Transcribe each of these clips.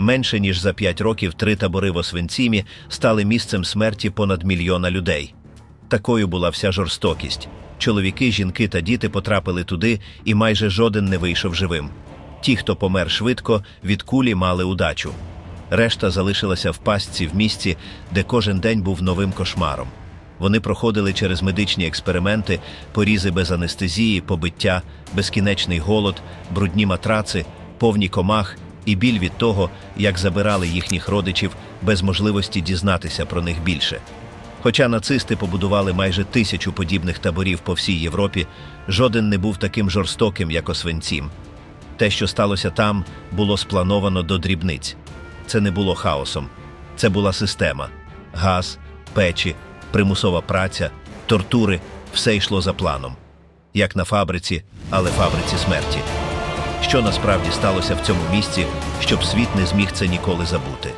Менше ніж за п'ять років три табори в Освенцімі стали місцем смерті понад мільйона людей. Такою була вся жорстокість. Чоловіки, жінки та діти потрапили туди, і майже жоден не вийшов живим. Ті, хто помер швидко, від кулі мали удачу. Решта залишилася в пастці в місці, де кожен день був новим кошмаром. Вони проходили через медичні експерименти, порізи без анестезії, побиття, безкінечний голод, брудні матраци, повні комах і біль від того, як забирали їхніх родичів без можливості дізнатися про них більше. Хоча нацисти побудували майже тисячу подібних таборів по всій Європі, жоден не був таким жорстоким, як Освенцім. Те, що сталося там, було сплановано до дрібниць. Це не було хаосом, це була система: газ, печі, примусова праця, тортури все йшло за планом. Як на фабриці, але фабриці смерті. Що насправді сталося в цьому місці, щоб світ не зміг це ніколи забути?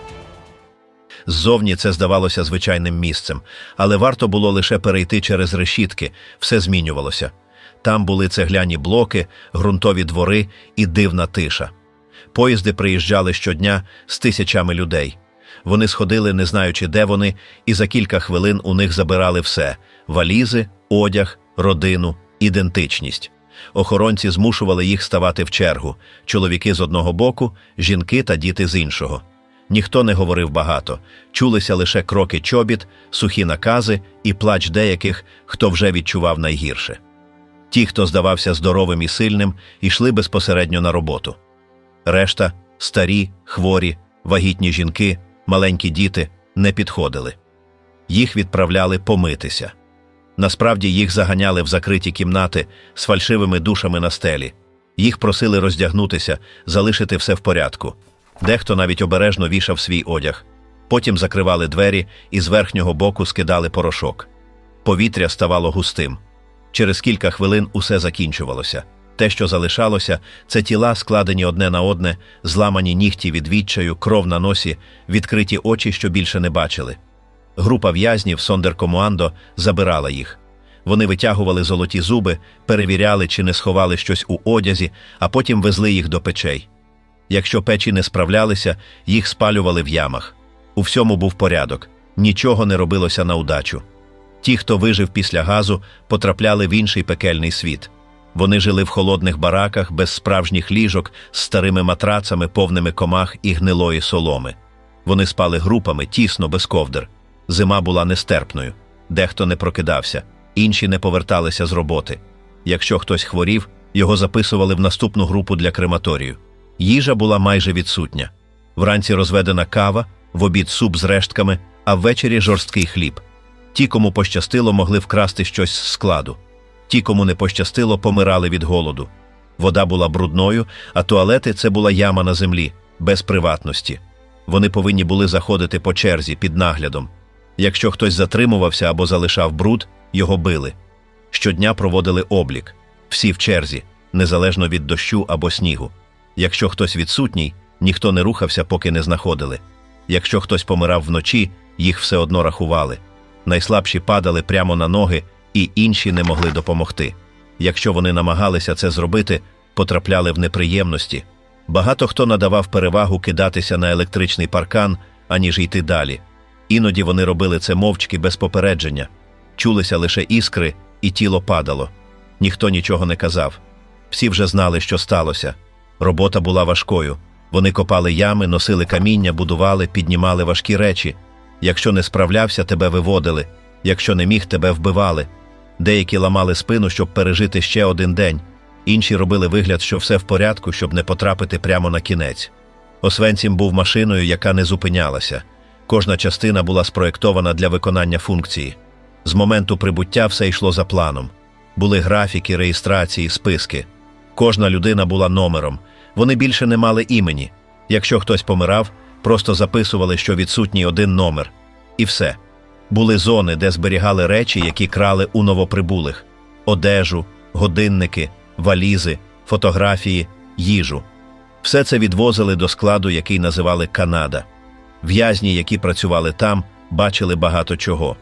Ззовні це здавалося звичайним місцем, але варто було лише перейти через решітки, все змінювалося. Там були цегляні блоки, ґрунтові двори і дивна тиша. Поїзди приїжджали щодня з тисячами людей. Вони сходили, не знаючи, де вони, і за кілька хвилин у них забирали все валізи, одяг, родину, ідентичність. Охоронці змушували їх ставати в чергу чоловіки з одного боку, жінки та діти з іншого. Ніхто не говорив багато, чулися лише кроки чобіт, сухі накази і плач деяких, хто вже відчував найгірше. Ті, хто здавався здоровим і сильним, йшли безпосередньо на роботу. Решта старі, хворі, вагітні жінки, маленькі діти не підходили. Їх відправляли помитися. Насправді їх заганяли в закриті кімнати з фальшивими душами на стелі. Їх просили роздягнутися, залишити все в порядку. Дехто навіть обережно вішав свій одяг. Потім закривали двері і з верхнього боку скидали порошок. Повітря ставало густим. Через кілька хвилин усе закінчувалося. Те, що залишалося, це тіла, складені одне на одне, зламані нігті від відчаю, кров на носі, відкриті очі, що більше не бачили. Група в'язнів Сондеркомуандо забирала їх. Вони витягували золоті зуби, перевіряли, чи не сховали щось у одязі, а потім везли їх до печей. Якщо печі не справлялися, їх спалювали в ямах. У всьому був порядок, нічого не робилося на удачу. Ті, хто вижив після газу, потрапляли в інший пекельний світ. Вони жили в холодних бараках без справжніх ліжок, з старими матрацами, повними комах і гнилої соломи. Вони спали групами, тісно, без ковдр. Зима була нестерпною. Дехто не прокидався, інші не поверталися з роботи. Якщо хтось хворів, його записували в наступну групу для крематорію. Їжа була майже відсутня. Вранці розведена кава, в обід суп з рештками, а ввечері жорсткий хліб. Ті, кому пощастило, могли вкрасти щось з складу. Ті, кому не пощастило, помирали від голоду. Вода була брудною, а туалети це була яма на землі, без приватності. Вони повинні були заходити по черзі під наглядом. Якщо хтось затримувався або залишав бруд, його били. Щодня проводили облік, всі в черзі, незалежно від дощу або снігу. Якщо хтось відсутній, ніхто не рухався, поки не знаходили. Якщо хтось помирав вночі, їх все одно рахували. Найслабші падали прямо на ноги, і інші не могли допомогти. Якщо вони намагалися це зробити, потрапляли в неприємності. Багато хто надавав перевагу кидатися на електричний паркан, аніж йти далі. Іноді вони робили це мовчки без попередження. Чулися лише іскри, і тіло падало. Ніхто нічого не казав. Всі вже знали, що сталося. Робота була важкою. Вони копали ями, носили каміння, будували, піднімали важкі речі. Якщо не справлявся, тебе виводили, якщо не міг, тебе вбивали. Деякі ламали спину, щоб пережити ще один день, інші робили вигляд, що все в порядку, щоб не потрапити прямо на кінець. Освенцім був машиною, яка не зупинялася. Кожна частина була спроєктована для виконання функції. З моменту прибуття все йшло за планом. Були графіки, реєстрації, списки. Кожна людина була номером. Вони більше не мали імені. Якщо хтось помирав, просто записували, що відсутній один номер. І все. Були зони, де зберігали речі, які крали у новоприбулих: одежу, годинники, валізи, фотографії, їжу. Все це відвозили до складу, який називали Канада. В'язні, які працювали там, бачили багато чого.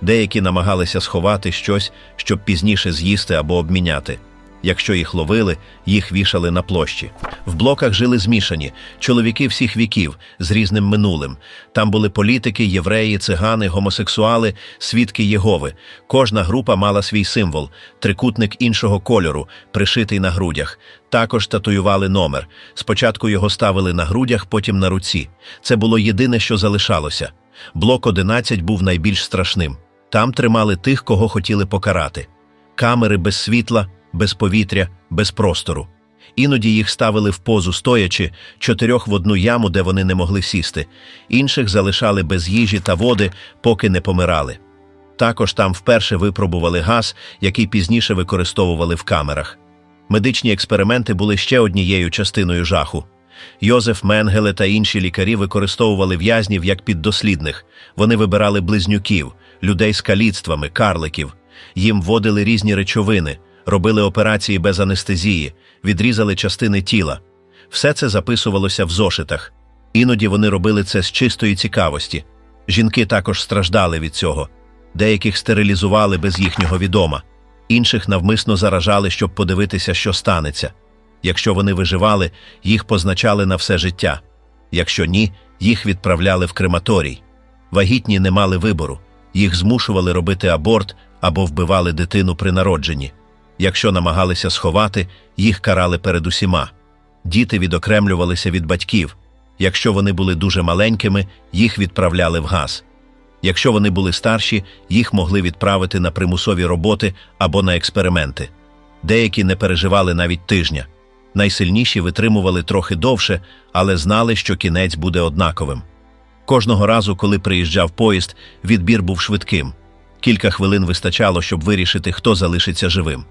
Деякі намагалися сховати щось, щоб пізніше з'їсти або обміняти. Якщо їх ловили, їх вішали на площі. В блоках жили змішані чоловіки всіх віків з різним минулим. Там були політики, євреї, цигани, гомосексуали, свідки Єгови. Кожна група мала свій символ трикутник іншого кольору, пришитий на грудях. Також татуювали номер. Спочатку його ставили на грудях, потім на руці. Це було єдине, що залишалося. Блок 11 був найбільш страшним. Там тримали тих, кого хотіли покарати. Камери без світла, без повітря, без простору. Іноді їх ставили в позу стоячи, чотирьох в одну яму, де вони не могли сісти, інших залишали без їжі та води, поки не помирали. Також там вперше випробували газ, який пізніше використовували в камерах. Медичні експерименти були ще однією частиною жаху. Йозеф Менгеле та інші лікарі використовували в'язнів як піддослідних. Вони вибирали близнюків, людей з каліцтвами, карликів. Їм вводили різні речовини, робили операції без анестезії, відрізали частини тіла. Все це записувалося в зошитах. Іноді вони робили це з чистої цікавості. Жінки також страждали від цього. Деяких стерилізували без їхнього відома, інших навмисно заражали, щоб подивитися, що станеться. Якщо вони виживали, їх позначали на все життя. Якщо ні, їх відправляли в крематорій. Вагітні не мали вибору, їх змушували робити аборт або вбивали дитину при народженні. Якщо намагалися сховати, їх карали перед усіма. Діти відокремлювалися від батьків. Якщо вони були дуже маленькими, їх відправляли в газ. Якщо вони були старші, їх могли відправити на примусові роботи або на експерименти. Деякі не переживали навіть тижня. Найсильніші витримували трохи довше, але знали, що кінець буде однаковим. Кожного разу, коли приїжджав поїзд, відбір був швидким. Кілька хвилин вистачало, щоб вирішити, хто залишиться живим.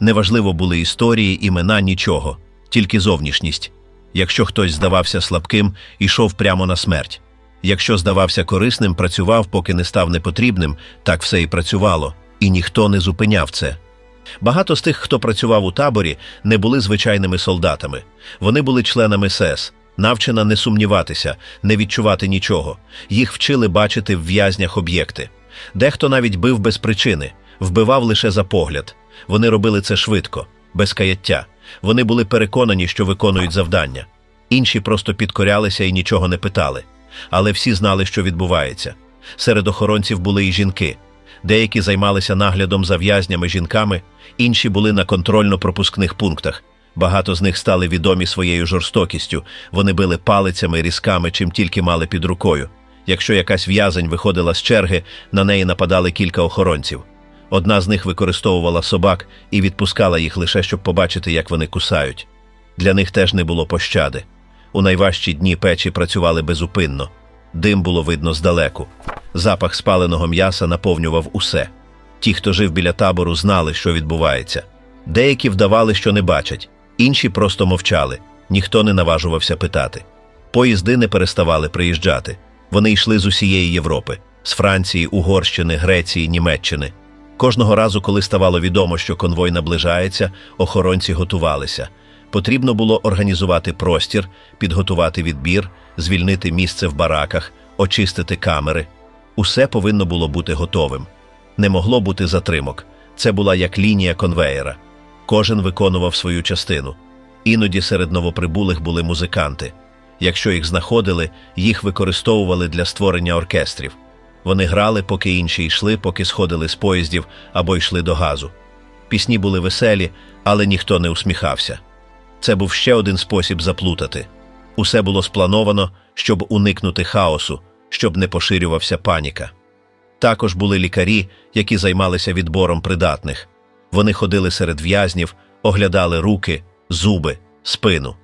Неважливо були історії, імена, нічого, тільки зовнішність. Якщо хтось здавався слабким, ішов прямо на смерть. Якщо здавався корисним, працював, поки не став непотрібним, так все і працювало, і ніхто не зупиняв це. Багато з тих, хто працював у таборі, не були звичайними солдатами. Вони були членами СС, навчена не сумніватися, не відчувати нічого. Їх вчили бачити в в'язнях об'єкти. Дехто навіть бив без причини, вбивав лише за погляд. Вони робили це швидко, без каяття. Вони були переконані, що виконують завдання. Інші просто підкорялися і нічого не питали. Але всі знали, що відбувається. Серед охоронців були і жінки. Деякі займалися наглядом за в'язнями жінками, інші були на контрольно-пропускних пунктах. Багато з них стали відомі своєю жорстокістю. Вони били палицями, різками, чим тільки мали під рукою. Якщо якась в'язень виходила з черги, на неї нападали кілька охоронців. Одна з них використовувала собак і відпускала їх лише щоб побачити, як вони кусають. Для них теж не було пощади. У найважчі дні печі працювали безупинно. Дим було видно здалеку. Запах спаленого м'яса наповнював усе. Ті, хто жив біля табору, знали, що відбувається. Деякі вдавали, що не бачать, інші просто мовчали, ніхто не наважувався питати. Поїзди не переставали приїжджати. Вони йшли з усієї Європи з Франції, Угорщини, Греції, Німеччини. Кожного разу, коли ставало відомо, що конвой наближається, охоронці готувалися. Потрібно було організувати простір, підготувати відбір, звільнити місце в бараках, очистити камери. Усе повинно було бути готовим. Не могло бути затримок. Це була як лінія конвеєра. Кожен виконував свою частину. Іноді серед новоприбулих були музиканти. Якщо їх знаходили, їх використовували для створення оркестрів. Вони грали, поки інші йшли, поки сходили з поїздів або йшли до газу. Пісні були веселі, але ніхто не усміхався. Це був ще один спосіб заплутати. Усе було сплановано, щоб уникнути хаосу, щоб не поширювався паніка. Також були лікарі, які займалися відбором придатних. Вони ходили серед в'язнів, оглядали руки, зуби, спину.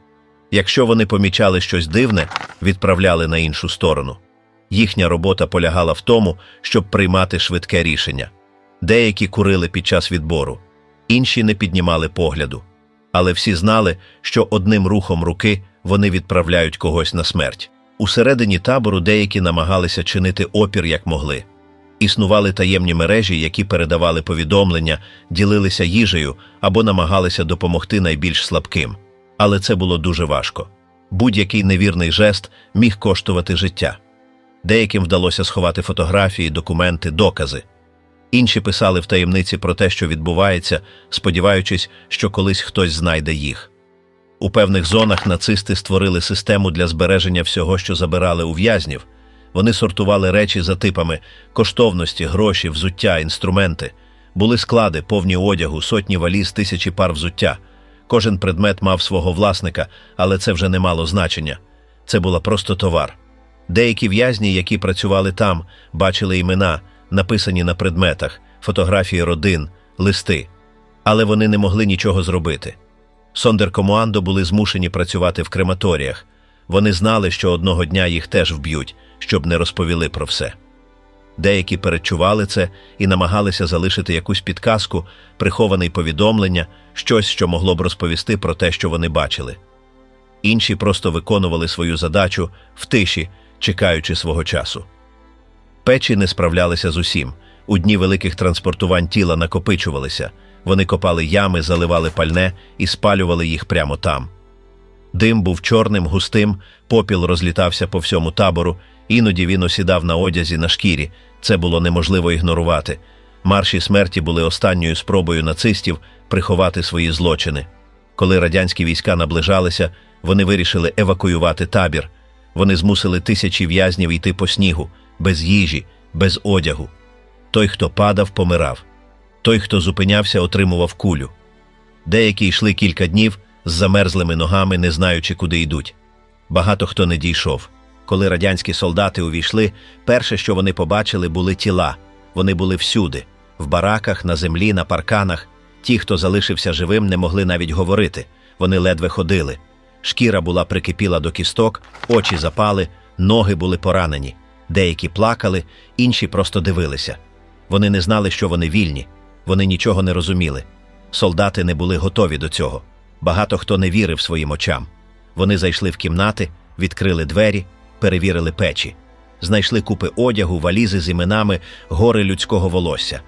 Якщо вони помічали щось дивне, відправляли на іншу сторону. Їхня робота полягала в тому, щоб приймати швидке рішення. Деякі курили під час відбору, інші не піднімали погляду. Але всі знали, що одним рухом руки вони відправляють когось на смерть. Усередині табору деякі намагалися чинити опір як могли. Існували таємні мережі, які передавали повідомлення, ділилися їжею або намагалися допомогти найбільш слабким. Але це було дуже важко. Будь-який невірний жест міг коштувати життя. Деяким вдалося сховати фотографії, документи, докази. Інші писали в таємниці про те, що відбувається, сподіваючись, що колись хтось знайде їх. У певних зонах нацисти створили систему для збереження всього, що забирали у в'язнів. Вони сортували речі за типами коштовності, гроші, взуття, інструменти. Були склади, повні одягу, сотні валіз, тисячі пар взуття. Кожен предмет мав свого власника, але це вже не мало значення. Це була просто товар. Деякі в'язні, які працювали там, бачили імена, написані на предметах, фотографії родин, листи. Але вони не могли нічого зробити. Сондеркомуандо були змушені працювати в крематоріях. Вони знали, що одного дня їх теж вб'ють, щоб не розповіли про все. Деякі передчували це і намагалися залишити якусь підказку, приховане повідомлення, щось, що могло б розповісти про те, що вони бачили. Інші просто виконували свою задачу в тиші, чекаючи свого часу. Печі не справлялися з усім. У дні великих транспортувань тіла накопичувалися. Вони копали ями, заливали пальне і спалювали їх прямо там. Дим був чорним, густим, попіл розлітався по всьому табору, іноді він осідав на одязі на шкірі. Це було неможливо ігнорувати. Марші смерті були останньою спробою нацистів приховати свої злочини. Коли радянські війська наближалися, вони вирішили евакуювати табір. Вони змусили тисячі в'язнів йти по снігу, без їжі, без одягу. Той, хто падав, помирав. Той, хто зупинявся, отримував кулю. Деякі йшли кілька днів з замерзлими ногами, не знаючи, куди йдуть. Багато хто не дійшов. Коли радянські солдати увійшли, перше, що вони побачили, були тіла. Вони були всюди в бараках, на землі, на парканах. Ті, хто залишився живим, не могли навіть говорити. Вони ледве ходили. Шкіра була прикипіла до кісток, очі запали, ноги були поранені. Деякі плакали, інші просто дивилися. Вони не знали, що вони вільні, вони нічого не розуміли. Солдати не були готові до цього. Багато хто не вірив своїм очам. Вони зайшли в кімнати, відкрили двері, перевірили печі, знайшли купи одягу, валізи з іменами, гори людського волосся.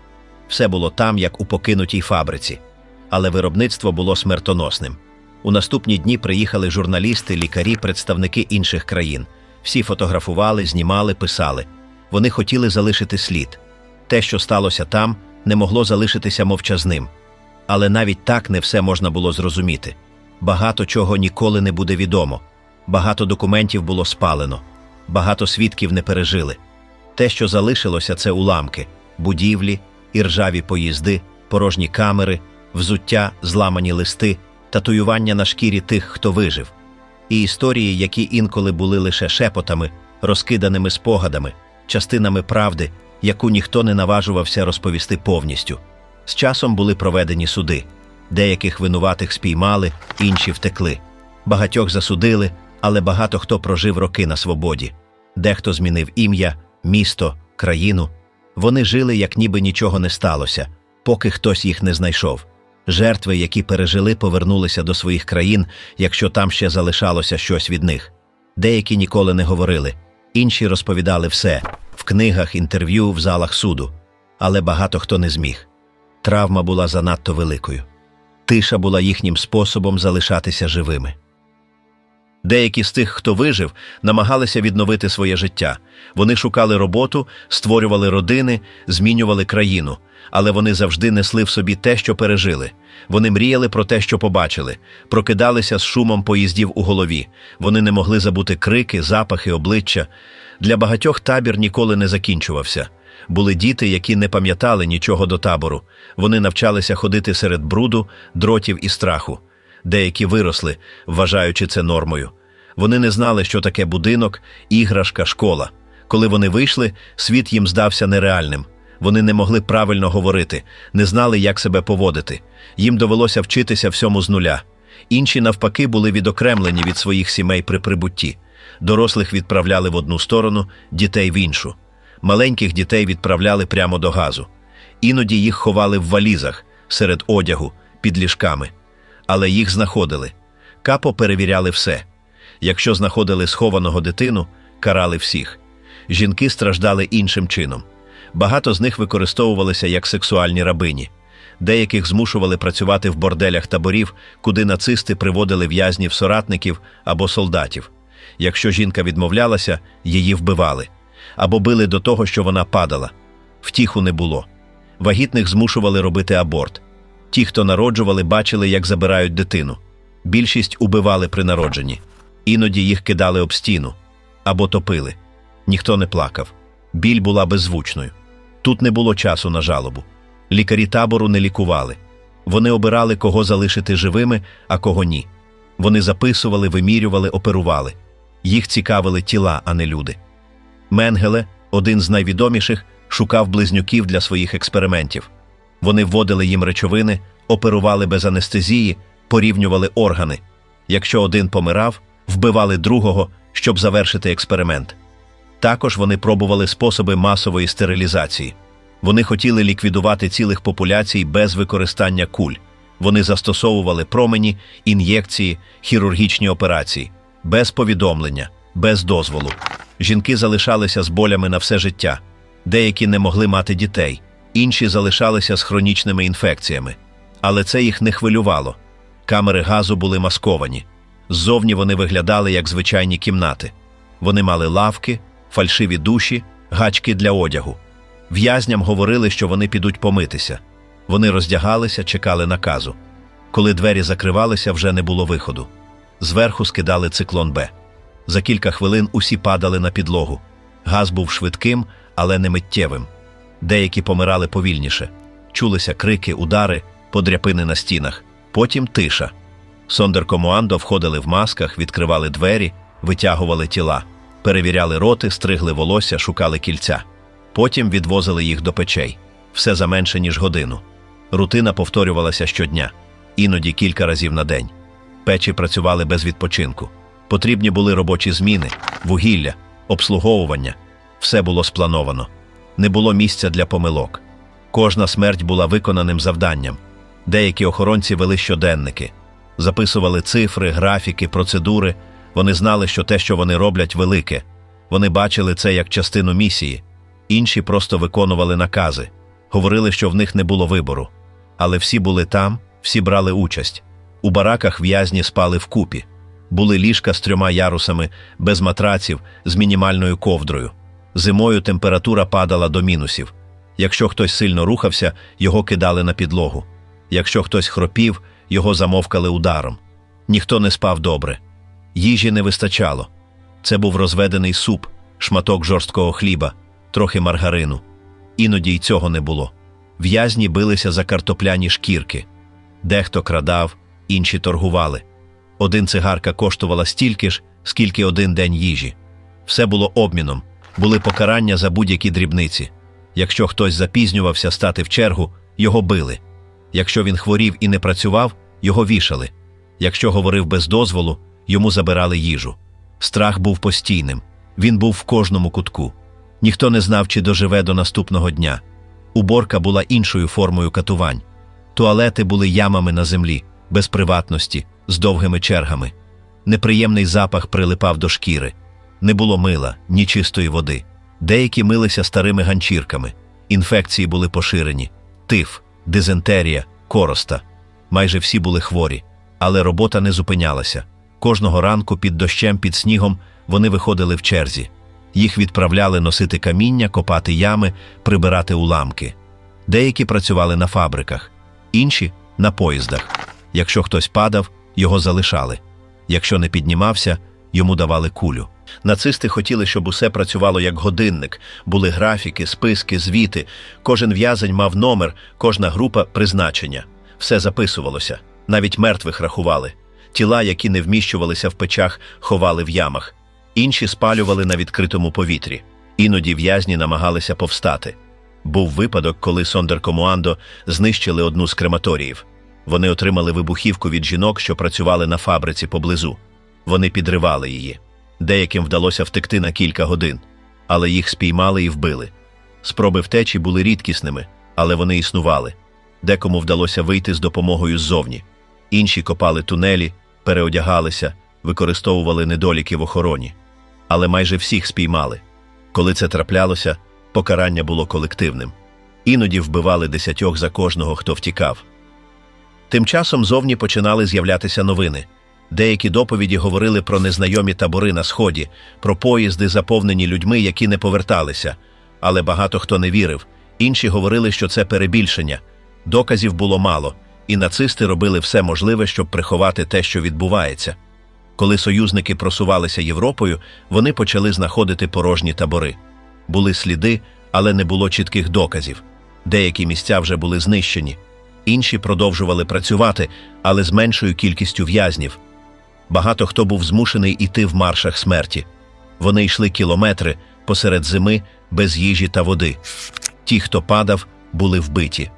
Все було там, як у покинутій фабриці. Але виробництво було смертоносним. У наступні дні приїхали журналісти, лікарі, представники інших країн. Всі фотографували, знімали, писали. Вони хотіли залишити слід. Те, що сталося там, не могло залишитися мовчазним. Але навіть так не все можна було зрозуміти. Багато чого ніколи не буде відомо. Багато документів було спалено, багато свідків не пережили. Те, що залишилося, це уламки, будівлі, іржаві поїзди, порожні камери, взуття, зламані листи, татуювання на шкірі тих, хто вижив, і історії, які інколи були лише шепотами, розкиданими спогадами, частинами правди, яку ніхто не наважувався розповісти повністю. З часом були проведені суди. Деяких винуватих спіймали, інші втекли. Багатьох засудили, але багато хто прожив роки на свободі. Дехто змінив ім'я, місто, країну. Вони жили, як ніби нічого не сталося, поки хтось їх не знайшов. Жертви, які пережили, повернулися до своїх країн, якщо там ще залишалося щось від них. Деякі ніколи не говорили, інші розповідали все в книгах, інтерв'ю, в залах суду. Але багато хто не зміг. Травма була занадто великою. Тиша була їхнім способом залишатися живими. Деякі з тих, хто вижив, намагалися відновити своє життя. Вони шукали роботу, створювали родини, змінювали країну, але вони завжди несли в собі те, що пережили. Вони мріяли про те, що побачили, прокидалися з шумом поїздів у голові. Вони не могли забути крики, запахи, обличчя. Для багатьох табір ніколи не закінчувався. Були діти, які не пам'ятали нічого до табору. Вони навчалися ходити серед бруду, дротів і страху. Деякі виросли, вважаючи це нормою. Вони не знали, що таке будинок, іграшка, школа. Коли вони вийшли, світ їм здався нереальним. Вони не могли правильно говорити, не знали, як себе поводити. Їм довелося вчитися всьому з нуля. Інші, навпаки, були відокремлені від своїх сімей при прибутті. Дорослих відправляли в одну сторону, дітей в іншу. Маленьких дітей відправляли прямо до газу. Іноді їх ховали в валізах, серед одягу, під ліжками. Але їх знаходили. Капо перевіряли все. Якщо знаходили схованого дитину, карали всіх. Жінки страждали іншим чином. Багато з них використовувалися як сексуальні рабині. Деяких змушували працювати в борделях таборів, куди нацисти приводили в'язнів соратників або солдатів. Якщо жінка відмовлялася, її вбивали або били до того, що вона падала. Втіху не було. Вагітних змушували робити аборт. Ті, хто народжували, бачили, як забирають дитину. Більшість убивали при народженні. Іноді їх кидали об стіну або топили. Ніхто не плакав. Біль була беззвучною. Тут не було часу на жалобу. Лікарі табору не лікували. Вони обирали, кого залишити живими, а кого ні. Вони записували, вимірювали, оперували. Їх цікавили тіла, а не люди. Менгеле, один з найвідоміших, шукав близнюків для своїх експериментів. Вони вводили їм речовини, оперували без анестезії, порівнювали органи. Якщо один помирав, вбивали другого, щоб завершити експеримент. Також вони пробували способи масової стерилізації. Вони хотіли ліквідувати цілих популяцій без використання куль. Вони застосовували промені, ін'єкції, хірургічні операції, без повідомлення, без дозволу. Жінки залишалися з болями на все життя. Деякі не могли мати дітей, інші залишалися з хронічними інфекціями. Але це їх не хвилювало. Камери газу були масковані. Ззовні вони виглядали як звичайні кімнати. Вони мали лавки, фальшиві душі, гачки для одягу. В'язням говорили, що вони підуть помитися. Вони роздягалися, чекали наказу. Коли двері закривалися, вже не було виходу. Зверху скидали циклон Б. За кілька хвилин усі падали на підлогу. Газ був швидким, але не миттєвим. Деякі помирали повільніше. Чулися крики, удари, подряпини на стінах. Потім тиша. Сондеркомуандо входили в масках, відкривали двері, витягували тіла, перевіряли роти, стригли волосся, шукали кільця. Потім відвозили їх до печей. Все за менше, ніж годину. Рутина повторювалася щодня, іноді кілька разів на день. Печі працювали без відпочинку. Потрібні були робочі зміни, вугілля, обслуговування. Все було сплановано. Не було місця для помилок. Кожна смерть була виконаним завданням. Деякі охоронці вели щоденники, записували цифри, графіки, процедури. Вони знали, що те, що вони роблять, велике. Вони бачили це як частину місії. Інші просто виконували накази, говорили, що в них не було вибору. Але всі були там, всі брали участь. У бараках в'язні спали вкупі. Були ліжка з трьома ярусами, без матраців, з мінімальною ковдрою. Зимою температура падала до мінусів. Якщо хтось сильно рухався, його кидали на підлогу. Якщо хтось хропів, його замовкали ударом. Ніхто не спав добре. Їжі не вистачало. Це був розведений суп, шматок жорсткого хліба, трохи маргарину. Іноді й цього не було. В'язні билися за картопляні шкірки. Дехто крадав, інші торгували. Один цигарка коштувала стільки ж, скільки один день їжі. Все було обміном, були покарання за будь-які дрібниці. Якщо хтось запізнювався стати в чергу, його били. Якщо він хворів і не працював, його вішали. Якщо говорив без дозволу, йому забирали їжу. Страх був постійним, він був в кожному кутку. Ніхто не знав, чи доживе до наступного дня. Уборка була іншою формою катувань. Туалети були ямами на землі, без приватності, з довгими чергами. Неприємний запах прилипав до шкіри. Не було мила, ні чистої води. Деякі милися старими ганчірками. Інфекції були поширені: тиф, дизентерія, короста. Майже всі були хворі, але робота не зупинялася. Кожного ранку під дощем, під снігом вони виходили в черзі. Їх відправляли носити каміння, копати ями, прибирати уламки. Деякі працювали на фабриках, інші на поїздах. Якщо хтось падав, його залишали. Якщо не піднімався, йому давали кулю. Нацисти хотіли, щоб усе працювало як годинник, були графіки, списки, звіти. Кожен в'язень мав номер, кожна група призначення. Все записувалося, навіть мертвих рахували. Тіла, які не вміщувалися в печах, ховали в ямах. Інші спалювали на відкритому повітрі. Іноді в'язні намагалися повстати. Був випадок, коли Сондеркомуандо знищили одну з крематоріїв. Вони отримали вибухівку від жінок, що працювали на фабриці поблизу. Вони підривали її. Деяким вдалося втекти на кілька годин, але їх спіймали і вбили. Спроби втечі були рідкісними, але вони існували. Декому вдалося вийти з допомогою ззовні. Інші копали тунелі, переодягалися, використовували недоліки в охороні. Але майже всіх спіймали. Коли це траплялося, покарання було колективним. Іноді вбивали десятьох за кожного, хто втікав. Тим часом зовні починали з'являтися новини. Деякі доповіді говорили про незнайомі табори на сході, про поїзди, заповнені людьми, які не поверталися, але багато хто не вірив, Інші говорили, що це перебільшення. Доказів було мало, і нацисти робили все можливе, щоб приховати те, що відбувається. Коли союзники просувалися Європою, вони почали знаходити порожні табори. Були сліди, але не було чітких доказів. Деякі місця вже були знищені, інші продовжували працювати, але з меншою кількістю в'язнів. Багато хто був змушений іти в маршах смерті. Вони йшли кілометри посеред зими без їжі та води. Ті, хто падав, були вбиті.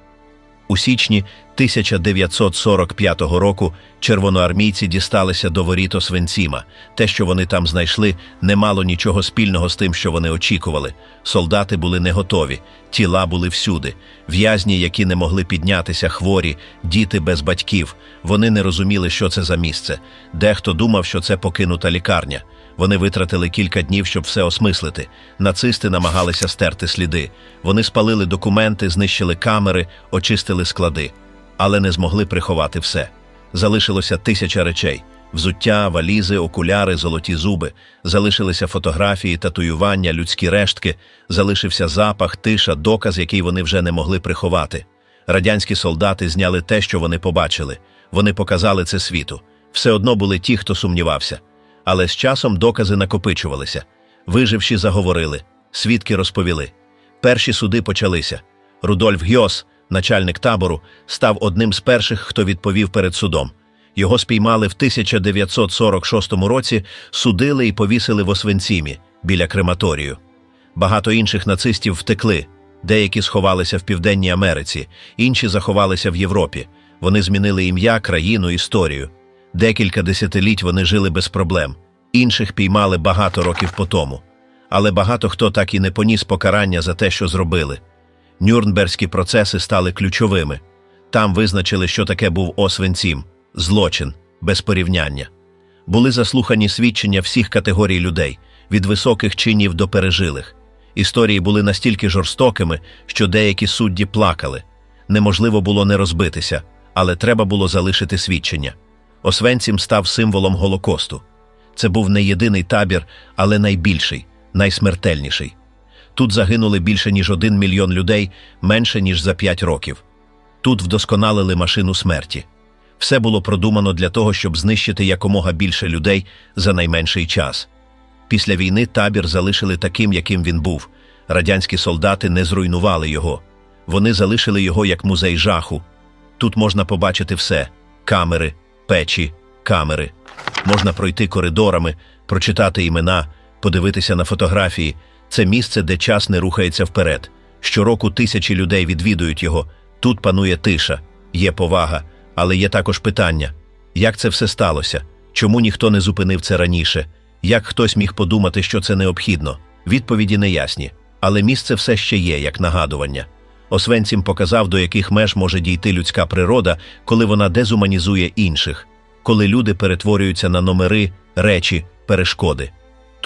У січні 1945 року червоноармійці дісталися до воріт Освенціма. Те, що вони там знайшли, не мало нічого спільного з тим, що вони очікували. Солдати були не готові, тіла були всюди. В'язні, які не могли піднятися, хворі, діти без батьків. Вони не розуміли, що це за місце. Дехто думав, що це покинута лікарня. Вони витратили кілька днів, щоб все осмислити. Нацисти намагалися стерти сліди. Вони спалили документи, знищили камери, очистили склади, але не змогли приховати все. Залишилося тисяча речей: взуття, валізи, окуляри, золоті зуби. Залишилися фотографії, татуювання, людські рештки. Залишився запах, тиша, доказ, який вони вже не могли приховати. Радянські солдати зняли те, що вони побачили. Вони показали це світу. Все одно були ті, хто сумнівався. Але з часом докази накопичувалися. Виживші заговорили, свідки розповіли. Перші суди почалися. Рудольф Гьос, начальник табору, став одним з перших, хто відповів перед судом. Його спіймали в 1946 році, судили і повісили в Освенцімі біля крематорію. Багато інших нацистів втекли. Деякі сховалися в Південній Америці, інші заховалися в Європі. Вони змінили ім'я, країну, історію. Декілька десятиліть вони жили без проблем, інших піймали багато років по тому. Але багато хто так і не поніс покарання за те, що зробили. Нюрнберзькі процеси стали ключовими. Там визначили, що таке був Освенцім – злочин, без порівняння. Були заслухані свідчення всіх категорій людей, від високих чинів до пережилих. Історії були настільки жорстокими, що деякі судді плакали. Неможливо було не розбитися, але треба було залишити свідчення. Освенцім став символом Голокосту. Це був не єдиний табір, але найбільший, найсмертельніший. Тут загинули більше ніж один мільйон людей, менше ніж за п'ять років. Тут вдосконалили машину смерті. Все було продумано для того, щоб знищити якомога більше людей за найменший час. Після війни табір залишили таким, яким він був. Радянські солдати не зруйнували його. Вони залишили його як музей жаху. Тут можна побачити все: камери, печі, камери. Можна пройти коридорами, прочитати імена, подивитися на фотографії. Це місце, де час не рухається вперед. Щороку тисячі людей відвідують його. Тут панує тиша, є повага, але є також питання: як це все сталося? Чому ніхто не зупинив це раніше? Як хтось міг подумати, що це необхідно? Відповіді неясні, але місце все ще є як нагадування. Освенцім показав, до яких меж може дійти людська природа, коли вона дезуманізує інших, коли люди перетворюються на номери, речі, перешкоди.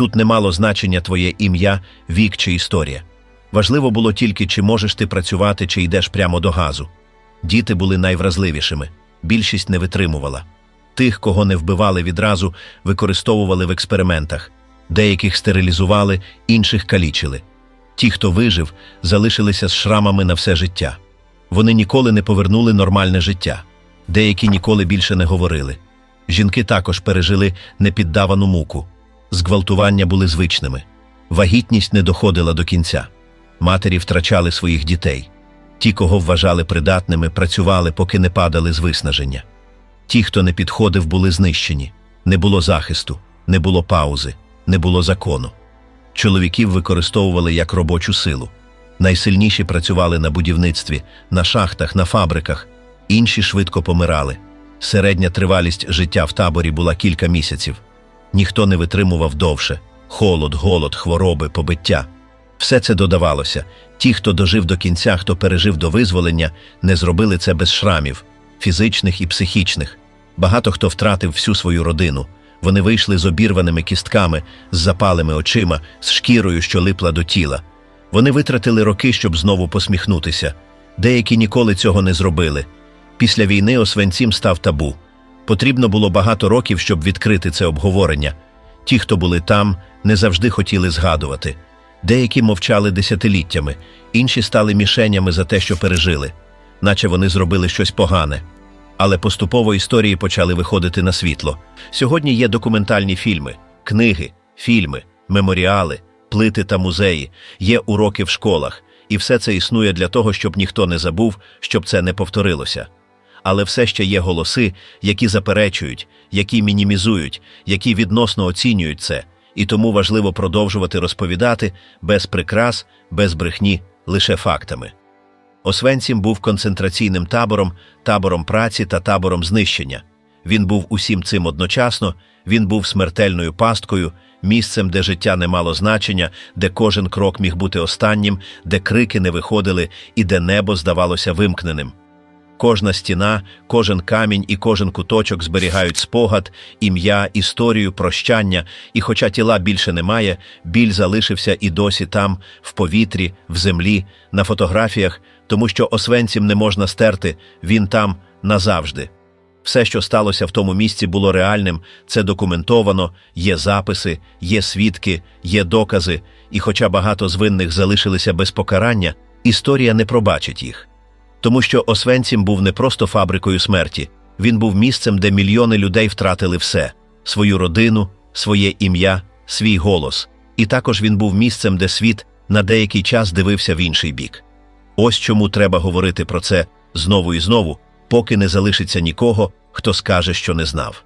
Тут не мало значення твоє ім'я, вік чи історія. Важливо було тільки, чи можеш ти працювати, чи йдеш прямо до газу. Діти були найвразливішими, більшість не витримувала. Тих, кого не вбивали відразу, використовували в експериментах, деяких стерилізували, інших калічили. Ті, хто вижив, залишилися з шрамами на все життя. Вони ніколи не повернули нормальне життя, деякі ніколи більше не говорили. Жінки також пережили непіддавану муку. Зґвалтування були звичними. Вагітність не доходила до кінця. Матері втрачали своїх дітей. Ті, кого вважали придатними, працювали, поки не падали з виснаження. Ті, хто не підходив, були знищені. Не було захисту, не було паузи, не було закону. Чоловіків використовували як робочу силу. Найсильніші працювали на будівництві, на шахтах, на фабриках, інші швидко помирали. Середня тривалість життя в таборі була кілька місяців. Ніхто не витримував довше холод, голод, хвороби, побиття. Все це додавалося. Ті, хто дожив до кінця, хто пережив до визволення, не зробили це без шрамів, фізичних і психічних. Багато хто втратив всю свою родину. Вони вийшли з обірваними кістками, з запалими очима, з шкірою, що липла до тіла. Вони витратили роки, щоб знову посміхнутися. Деякі ніколи цього не зробили. Після війни Освенцім став табу. Потрібно було багато років, щоб відкрити це обговорення. Ті, хто були там, не завжди хотіли згадувати. Деякі мовчали десятиліттями, інші стали мішенями за те, що пережили, наче вони зробили щось погане. Але поступово історії почали виходити на світло. Сьогодні є документальні фільми, книги, фільми, меморіали, плити та музеї, є уроки в школах, і все це існує для того, щоб ніхто не забув, щоб це не повторилося. Але все ще є голоси, які заперечують, які мінімізують, які відносно оцінюють це, і тому важливо продовжувати розповідати без прикрас, без брехні, лише фактами. Освенцім був концентраційним табором, табором праці та табором знищення. Він був усім цим одночасно, він був смертельною пасткою, місцем, де життя не мало значення, де кожен крок міг бути останнім, де крики не виходили і де небо здавалося вимкненим. Кожна стіна, кожен камінь і кожен куточок зберігають спогад, ім'я, історію, прощання, і хоча тіла більше немає, біль залишився і досі там, в повітрі, в землі, на фотографіях, тому що освенцім не можна стерти, він там назавжди. Все, що сталося в тому місці, було реальним, це документовано, є записи, є свідки, є докази, і хоча багато з винних залишилися без покарання, історія не пробачить їх. Тому що Освенцім був не просто фабрикою смерті, він був місцем, де мільйони людей втратили все свою родину, своє ім'я, свій голос. І також він був місцем, де світ на деякий час дивився в інший бік. Ось чому треба говорити про це знову і знову, поки не залишиться нікого, хто скаже, що не знав.